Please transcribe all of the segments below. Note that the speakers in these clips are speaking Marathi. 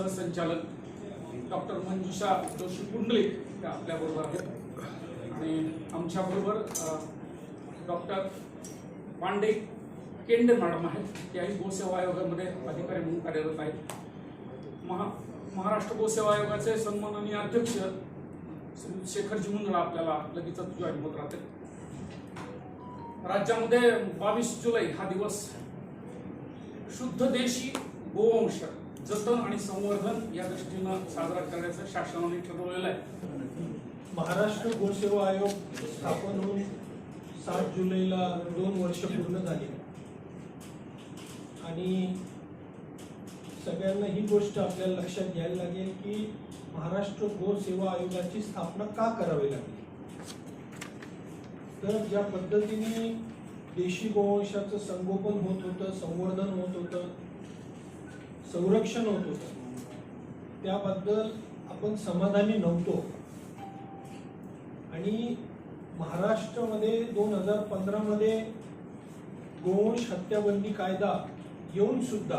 सहसंचालक डॉक्टर मंजुषा जोशी कुंडले त्या आपल्याबरोबर आहेत. आणि आमच्याबरोबर डॉक्टर पांडे केंडे मॅडम आहेत. त्याही गोसेवा आयोगामध्ये अधिकारी म्हणून कार्यरत आहेत. महा महाराष्ट्र गोसेवा आयोगाचे सन्माननीय अध्यक्ष श्री शेखरजी मुंदळा आपल्याला लगेचच जॉईन होत राहते. राज्यामध्ये बावीस जुलै हा दिवस शुद्ध देशी गोवंश जतन आणि संवर्धन या दृष्टीनं साजरा करण्याचं शासनाने ठरवलेलं आहे. महाराष्ट्र गोसेवा आयोग स्थापन होऊन सात जुलैला दोन वर्ष पूर्ण झाली. आणि सगळ्यांना ही गोष्ट आपल्याला लक्षात घ्यायला लागेल की महाराष्ट्र गोसेवा आयोगाची स्थापना का करावी लागली? तर ज्या पद्धतीने देशी गोवंशाचं संगोपन होत होतं संवर्धन होत होतं संरक्षण होत. होतं त्याबद्दल आपण समाधानी नव्हतो. आणि महाराष्ट्रामध्ये दोन हजार पंधरामध्ये गोवंश हत्याबंदी कायदा येऊन सुद्धा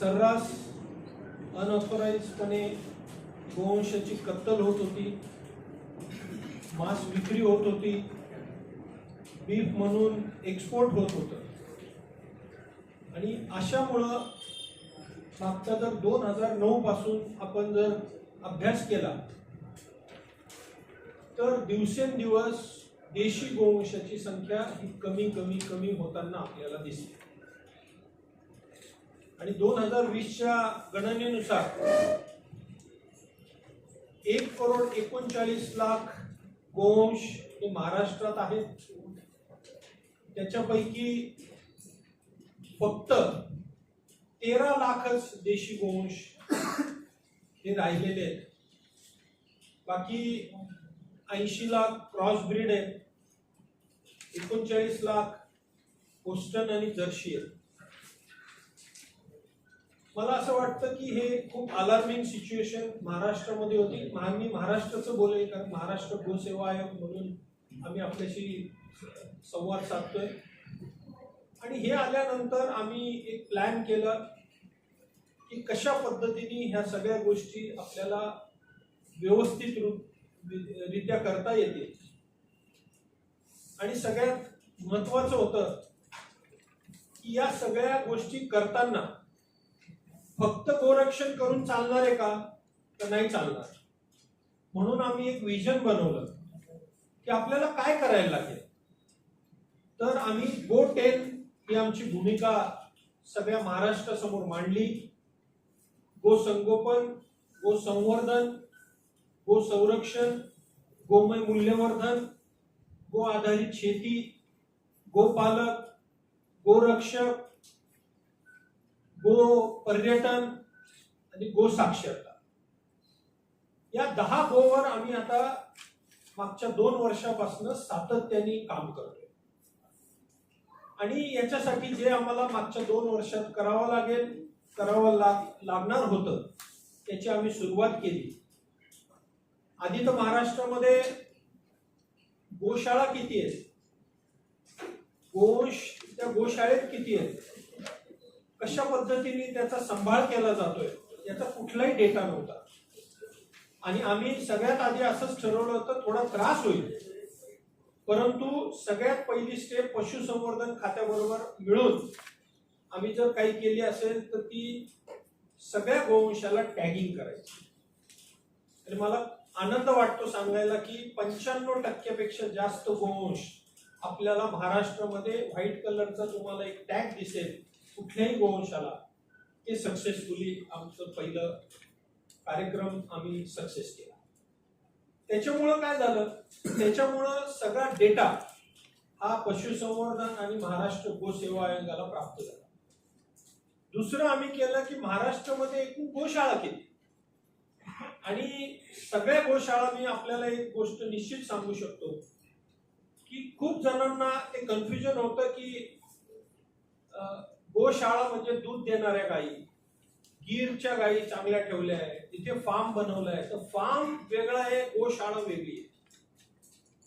सर्रास अनऑथोराईजपणे गोवंशाची कत्तल होत होती. मांस विक्री होत होती. बीफ म्हणून एक्सपोर्ट होत होतं. आणि अशामुळं मागचा जर दोन हजार नऊ पासून आपण जर अभ्यास केला तर दिवसेंदिवस देशी गोवंशाची संख्या ही कमी कमी कमी होताना आपल्याला दिसते. आणि दोन हजार वीसच्या गणनेनुसार एक करोड एकोणचाळीस लाख गोवंश हे महाराष्ट्रात आहेत. त्याच्यापैकी फक्त तेरा लाखच देशी गोवंश हे राहिलेले आहेत. बाकी ऐंशी लाख क्रॉस ब्रीड आहेत. एकोणचाळीस लाख होस्टन आणि जर्शी आहेत. मला असं वाटतं की हे खूप अलार्मिंग सिच्युएशन महाराष्ट्रामध्ये होती. मी महाराष्ट्राचं बोलेल कारण महाराष्ट्र गोसेवा आयोग म्हणून आम्ही आपल्याशी संवाद साधतोय. आणि हे आल्यानंतर आम्ही एक प्लॅन केलं की कशा पद्धतीने ह्या सगळ्या गोष्टी आपल्याला व्यवस्थित रूप रित्या करता येतील. आणि सगळ्यात महत्वाचं होतं की या सगळ्या गोष्टी करताना फक्त गोरक्षण करून चालणार आहे का? तर नाही चालणार. म्हणून आम्ही एक विजन बनवलं की आपल्याला काय करायला लागेल? तर आम्ही गो टेन ही आमची भूमिका सगळ्या महाराष्ट्रासमोर मांडली. गो संगोपन गो संवर्धन गो संरक्षण गोमय मूल्यवर्धन गो आधारित शेती गोपालक गोरक्षक गो पर्यटन आणि गो साक्षरता. या दहा गोवर आम्ही आता मागच्या दोन वर्षापासून सातत्याने काम करतोय. आणि याच्यासाठी जे आम्हाला मागच्या दोन वर्षात करावं लागेल करावं लाग लागणार होतं त्याची आम्ही सुरुवात केली. आधी तर महाराष्ट्रामध्ये गोशाळा किती आहेत? गोश त्या गोशाळेत किती आहेत? कशा पद्धतीने त्याचा सांभाळ केला जातोय? याचा कुठलाही डेटा नव्हता. आणि आम्ही सगळ्यात आधी असंच ठरवलं होतं थोडा त्रास होईल. परंतु सगळ्यात पहिली स्टेप पशुसंवर्धन खात्याबरोबर मिळून आम्ही जर काही केली असेल तर ती सगळ्या गोवंशाला टॅगिंग करायची. आणि मला आनंद वाटतो सांगायला की पंच्याण्णव टक्क्यापेक्षा जास्त गोवंश आपल्याला महाराष्ट्रामध्ये व्हाईट कलरचा तुम्हाला एक टॅग दिसेल कुठल्याही गोवंशाला. ते सक्सेसफुली आमचं पहिलं कार्यक्रम आम्ही सक्सेस केला. त्याच्यामुळं काय झालं? त्याच्यामुळं सगळा डेटा हा पशुसंवर्धन आणि महाराष्ट्र गोसेवा आयोगाला प्राप्त झाला. दुसरं आम्ही केलं की महाराष्ट्रामध्ये एकूण गोशाळा केली. आणि सगळ्या गोशाळा मी आपल्याला एक गोष्ट निश्चित सांगू शकतो की खूप जणांना ते कन्फ्युजन होतं की गोशाळा म्हणजे दूध देणाऱ्या गायी. गीरच्या गायी चांगल्या ठेवल्या आहे तिथे फार्म बनवलं आहे तर फार्म वेगळा आहे गोशाळा वेगळी आहे.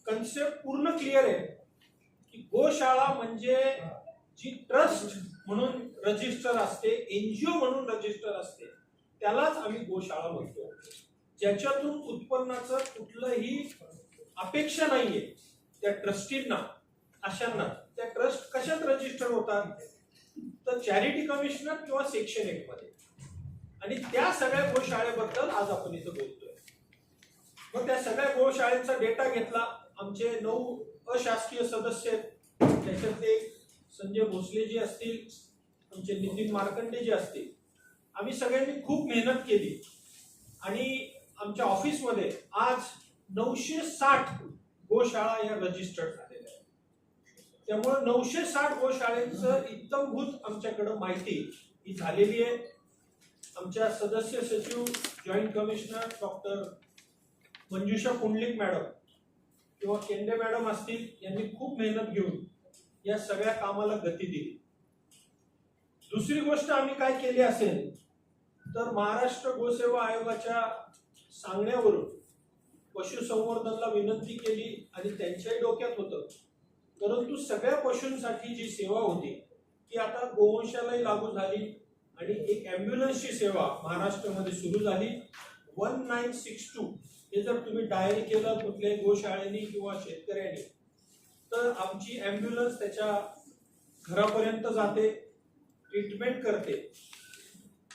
कन्सेप्ट पूर्ण क्लिअर आहे. की गोशाळा म्हणजे जी ट्रस्ट म्हणून रजिस्टर असते एनजीओ म्हणून रजिस्टर असते त्यालाच आम्ही गोशाळा म्हणतो. ज्याच्यातून उत्पन्नाचं कुठलंही अपेक्षा नाहीये त्या ट्रस्टींना अशांना. त्या ट्रस्ट कशात रजिस्टर होतात? तर चॅरिटी कमिशनर किंवा सेक्शन एक मध्ये. आणि त्या सगळ्या गोशाळेबद्दल आज आपण इथं बोलतोय. मग त्या सगळ्या गोशाळेचा डेटा घेतला. आमचे नऊ अशासकीय सदस्य आहेत. त्याच्यातले संजय भोसले जी असतील आमचे नितीन मार्कंडे जे असतील आम्ही सगळ्यांनी खूप मेहनत केली. आणि आमच्या ऑफिसमध्ये आज नऊशे साठ गोशाळा या रजिस्टर्ड झालेल्या आहेत. त्यामुळे नऊशे साठ गोशाळेचं इत्तमभूत आमच्याकडं माहिती ही झालेली आहे. आमच्या सदस्य सचिव joint commissioner doctor Manjusha Kundalik madam किंवा केंद्रे मॅडम असतील यांनी खूप मेहनत घेऊन या सगळ्या कामाला गती दिली. दुसरी गोष्ट आम्ही काय केली असेल तर महाराष्ट्र गोसेवा आयोगाच्या सांगण्यावरून पशुसंवर्धनला विनंती केली आणि त्यांच्याही डोक्यात होतं. परंतु सगळ्या पशूंसाठी जी सेवा होती ती आता गोवंशालाही लागू झाली आणि एक ॲम्ब्युलन्सची सेवा महाराष्ट्रामध्ये सुरू झाली. वन नाईन सिक्स टू हे जर तुम्ही डायल केलं कुठल्याही गोशाळेने किंवा शेतकऱ्याने तर आमची ॲम्ब्युलन्स त्याच्या घरापर्यंत जाते ट्रीटमेंट करते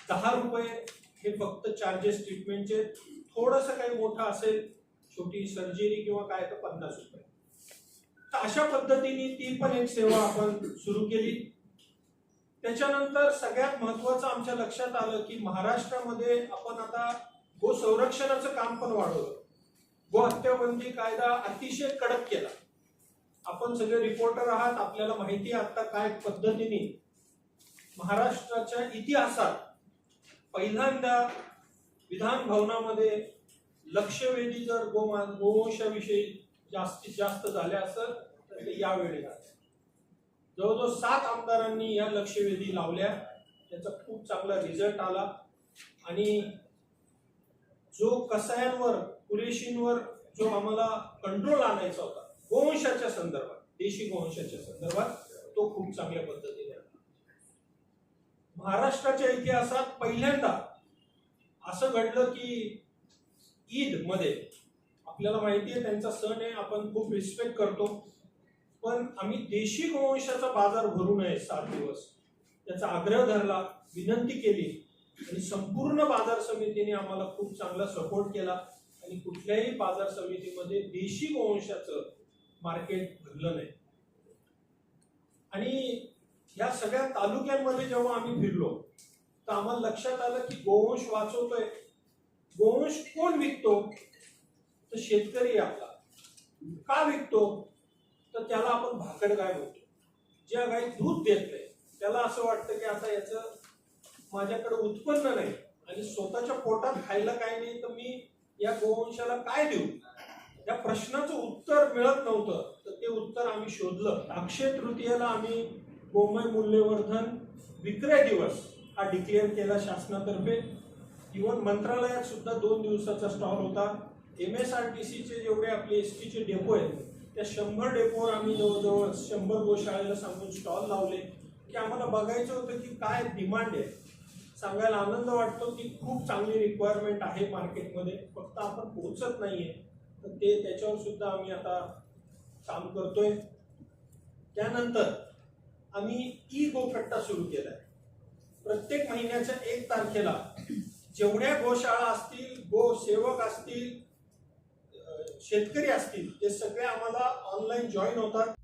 दहा रुपये हे फक्त चार्जेस ट्रीटमेंटचे थोडंसं काही मोठं असेल छोटी सर्जरी किंवा काय तर पन्नास रुपये तर अशा पद्धतीने ती पण एक सेवा आपण सुरू केली त्याच्यानंतर सगळ्यात महत्वाचं आमच्या लक्षात आलं की महाराष्ट्रामध्ये आपण आता गो संरक्षणाचं काम पण वाढवलं. गो हत्याबंदी कायदा अतिशय कडक केला. आपण सगळे रिपोर्टर आहात आपल्याला माहिती आहे आता काय पद्धतीने. महाराष्ट्राच्या इतिहासात पहिल्यांदा विधान भवनामध्ये लक्षवेधी जर गोमा गोवंशाविषयी जास्तीत जास्त झाले असेल तर ते यावेळी झाले. जवळजवळ सात आमदारांनी या लक्षवेधी लावल्या. त्याचा खूप चांगला रिझल्ट आला. आणि जो कसायांवर कुरेशींवर जो आम्हाला कंट्रोल आणायचा होता गोवंशाच्या संदर्भात देशी गोवंशाच्या संदर्भात तो खूप चांगल्या पद्धतीने महाराष्ट्राच्या इतिहासात पहिल्यांदा असं घडलं की ईदमध्ये आपल्याला माहिती आहे त्यांचा सण आहे आपण खूप रिस्पेक्ट करतो पण आम्ही देशी गोवंशाचा बाजार भरू नये सात दिवस. त्याचा आग्रह धरला विनंती केली आणि संपूर्ण बाजार समितीने आम्हाला खूप चांगला सपोर्ट केला. आणि कुठल्याही बाजार समितीमध्ये देशी गोवंशाचं मार्केट भरलं नाही. आणि या सगळ्या तालुक्यांमध्ये जेव्हा आम्ही फिरलो तर आम्हाला लक्षात आलं की गोवंश वाचवतोय. गोवंश कोण विकतो? तर शेतकरी आपला. का विकतो? तर त्याला आपण भाकड गाय म्हणतो. ज्या गाई दूध देत नाही त्याला असं वाटतं की आता याचं माझ्याकडे उत्पन्न नाही आणि स्वतःच्या पोटात खायला काय नाही तर मी या गोवंशाला काय देऊ? या प्रश्नाचं उत्तर मिळत नव्हतं तर ते उत्तर आम्ही शोधलं. अक्षय तृतीयेला आम्ही गोमय मूल्यवर्धन विक्रय दिवस हा डिक्लेअर केला शासनातर्फे. इव्हन मंत्रालयात सुद्धा दोन दिवसाचा स्टॉल होता. एम एस आर टी सीचे जेवढे आपले एस टीचे डेपो आहेत त्या शंभर डेपोवर आम्ही जवळजवळ शंभर गोशाळेला सांगून स्टॉल लावले. की आम्हाला बघायचं होतं की काय डिमांड आहे. सांगायला आनंद वाटतो की खूप चांगली रिक्वायरमेंट आहे मार्केटमध्ये. फक्त आपण पोहोचत नाहीये. तर ते त्याच्यावर सुद्धा आम्ही आता काम करतोय. त्यानंतर आम्ही ई गोकट्टा सुरू केलाय. प्रत्येक महिन्याच्या एक तारखेला जेवढ्या गोशाळा असतील गो सेवक असतील शेतकरी असतील ते सगळे आम्हाला ऑनलाईन जॉईन होतात.